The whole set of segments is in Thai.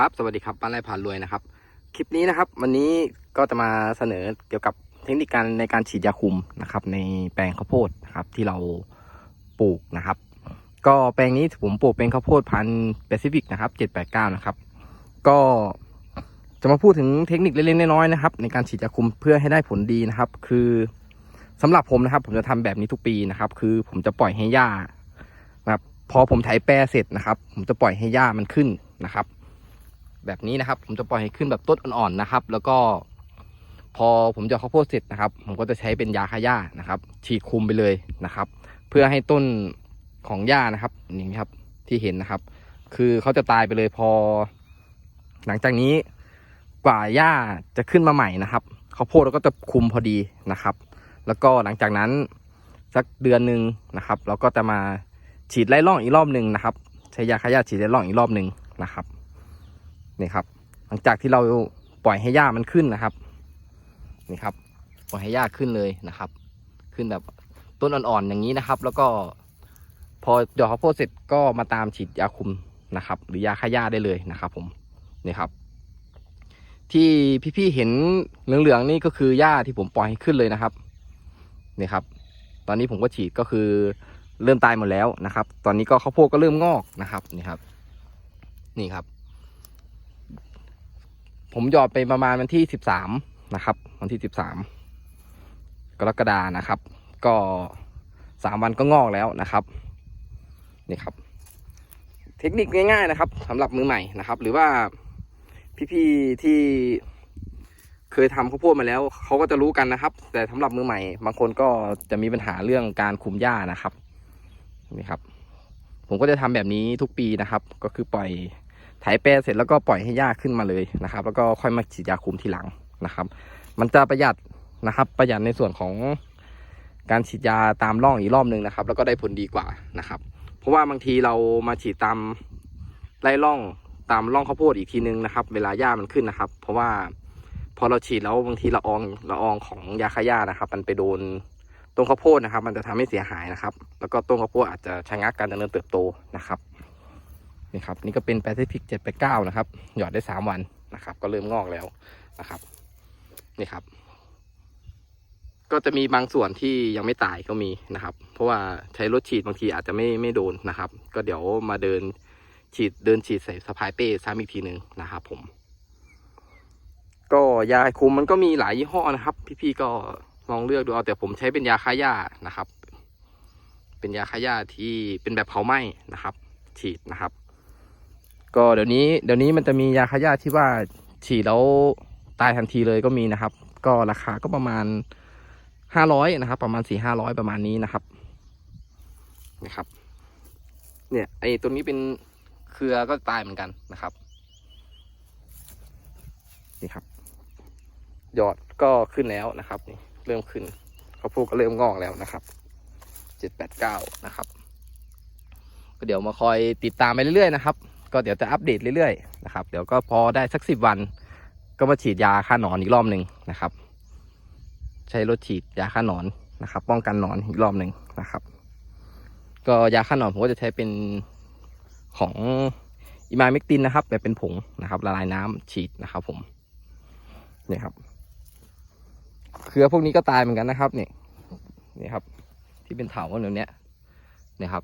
ครับ สวัสดีครับบ้านไร่ผ่านรวยนะครับ คลิปนี้นะครับ วันนี้ก็จะมาเสนอเกี่ยวกับเทคนิคการในการฉีดยาคุมนะครับ ในแปลงข้าวโพดนะครับที่เราปลูกนะครับ ก็แปลงนี้ผมปลูกเป็นข้าวโพดพันธุ์แปซิฟิกนะครับ789นะครับ ก็จะมาพูดถึงเทคนิคเล็กๆน้อยๆนะครับ ในการฉีดยาคุมเพื่อให้ได้ผลดีนะครับ คือสำหรับผมนะครับ ผมจะทำแบบนี้ทุกปีนะครับ คือผมจะปล่อยให้หญ้านะครับพอผมไถแปรเสร็จนะครับ ผมจะปล่อยให้หญ้ามันขึ้นนะครับ แบบนี้นะครับ ผมจะปล่อยให้ขึ้นแบบต้นอ่อนๆนะครับ แล้วก็พอผมจะข้าวโพดเสร็จนะครับ ผมก็จะใช้เป็นยาฆ่าหญ้านะครับ ฉีดคุมไปเลยนะครับ เพื่อให้ต้นของหญ้านะครับนี้ครับที่เห็นนะครับ คือเขาจะตายไปเลยพอ หลังจากนี้กว่าหญ้าจะขึ้นมาใหม่นะครับข้าวโพดเราก็จะคุมพอดีนะครับ แล้วก็หลังจากนั้นสักเดือนหนึ่งนะครับ เราก็จะมาฉีดไล่ร่องอีกรอบหนึ่งนะครับ ใช้ยาฆ่าหญ้าฉีดไล่ร่องอีกรอบหนึ่งนะครับ นี่ครับ หลังจากที่เราปล่อยให้หญ้ามันขึ้นนะครับ นี่ครับ ปล่อยให้หญ้าขึ้นเลยนะครับ ขึ้นแบบต้นอ่อนๆอย่างนี้นะครับ แล้วก็พอหยอดข้าวโพดเสร็จก็มาตามฉีดยาคุมนะครับ หรือยาฆ่าหญ้าได้เลยนะครับ ผมนี่ครับ ที่พี่ๆเห็นเหลืองๆนี่ก็คือหญ้าที่ผมปล่อยให้ขึ้นเลยนะครับนี่ครับ ตอนนี้ผมก็ฉีดก็คือเริ่มตายหมดแล้วนะครับ ตอนนี้ก็ข้าวโพดก็เริ่มงอกนะครับนี่ครับ นี่ครับ ผมหยอดไปประมาณวันที่สิบสามนะครับ วันที่สิบสามกรกฎานะครับ ก็สามวันก็งอกแล้วนะครับ นี่ครับ เทคนิคง่ายๆนะครับสำหรับมือใหม่นะครับ หรือว่าพี่ๆที่เคยทำข้าวโพดมาแล้วเขาก็จะรู้กันนะครับ แต่สำหรับมือใหม่ บางคนก็จะมีปัญหาเรื่องการคุมหญ้านะครับนี่ครับ ผมก็จะทำแบบนี้ทุกปีนะครับ ก็คือปล่อย ไถแปรเสร็จแล้วก็ปล่อยให้หญ้าขึ้นมาเลยนะครับ แล้วก็ค่อยมาฉีดยาคุมทีหลังนะครับ มันจะประหยัดนะครับ ประหยัดในส่วนของการฉีดยาตามร่องอีกรอบหนึ่งนะครับ แล้วก็ได้ผลดีกว่านะครับ เพราะว่าบางทีเรามาฉีดตามไล่ร่องตามร่องข้าวโพดอีกทีนึงนะครับ เวลาหญ้ามันขึ้นนะครับ เพราะว่าพอเราฉีดแล้วบางทีละอองละอองของยาฆ่าหญ้านะครับ มันไปโดนต้นข้าวโพดนะครับ มันจะทำให้เสียหายนะครับ แล้วก็ต้นข้าวโพดอาจจะชะงักการเจริญเติบโตนะครับ นี่ครับนี่ก็เป็นแปซิฟิกเจ็ดไปเก้านะครับ หยอดได้สามวันนะครับ ก็เริ่มงอกแล้วนะครับ นี่ครับ ก็จะมีบางส่วนที่ยังไม่ตายก็มีนะครับ เพราะว่าใช้รถฉีดบางทีอาจจะไม่ไม่โดนนะครับ ก็เดี๋ยวมาเดินฉีดเดินฉีดใส่สะพายเป้ซ้ำอีกทีหนึ่งนะครับ ผม ก็ยาคุมมันก็มีหลายยี่ห้อนะครับ พี่ๆก็ลองเลือกดูเอาแต่ผมใช้เป็นยาฆ่าหญ้านะครับ เป็นยาฆ่าหญ้าที่เป็นแบบเผาไหม้นะครับ ฉีดนะครับ ก็เดี๋ยวนี้เดี๋ยวนี้มันจะมียาฆ่าหญ้าที่ว่าฉีดแล้วตายทันทีเลยก็มีนะครับ ก็ราคาก็ประมาณห้าร้อยนะครับ ประมาณสี่ห้าร้อยประมาณนี้นะครับนะครับ เนี่ยไอ้ตัวนี้เป็นเครือก็ตายเหมือนกันนะครับนี่ครับ ยอดก็ขึ้นแล้วนะครับนี่เริ่มขึ้นข้าวโพดก็เริ่มงอกแล้วนะครับเจ็ดแปดเก้านะครับ ก็เดี๋ยวมาคอยติดตามไปเรื่อยๆนะครับ ก็เดี๋ยวจะอัปเดตเรื่อยๆนะครับเดี๋ยวก็พอได้สักสิบวัน ก็มาฉีดยาฆ่าหนอนอีกรอบหนึ่งนะครับ ใช้รถฉีดยาฆ่าหนอนนะครับ ป้องกันหนอนอีกรอบหนึ่งนะครับ ก็ยาฆ่าหนอนผมก็จะใช้เป็นของอิมาเมกตินนะครับแบบเป็นผงนะครับ ละลายน้ำฉีดนะครับ ผมเนี่ยครับเครือพวกนี้ก็ตายเหมือนกันนะครับนี่นี่ครับ ที่เป็นเถาแบบเนี้ยเนี่ยครับ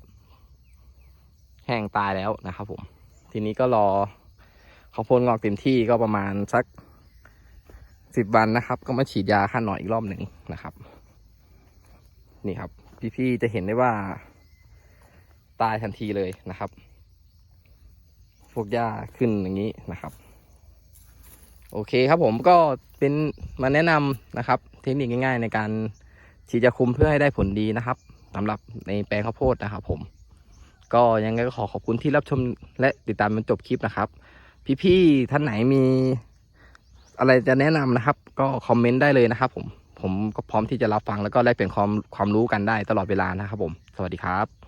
แห้งตายแล้วนะครับผม ทีนี้ก็รอข้าวโพดงอกเต็มที่ก็ประมาณสักสิบวันนะครับ ก็มาฉีดยาฆ่าหนอนอีกรอบหนึ่งนะครับ นี่ครับ พี่ๆจะเห็นได้ว่า ตายทันทีเลยนะครับ พวกหญ้าขึ้นอย่างนี้นะครับ โอเคครับผมก็เป็นมาแนะนำนะครับ เทคนิคง่ายๆในการฉีดยาคุมเพื่อให้ได้ผลดีนะครับสำหรับในแปลงข้าวโพดนะครับผม ก็ยังไงก็ขอขอบคุณที่รับชมและติดตามจนจบคลิปนะครับ พี่ๆท่านไหนมีอะไรจะแนะนำนะครับ ก็คอมเมนต์ได้เลยนะครับ ผมผมก็พร้อมที่จะรับฟังแล้วก็แลกเปลี่ยนความความรู้กันได้ตลอดเวลานะครับ ผม สวัสดีครับ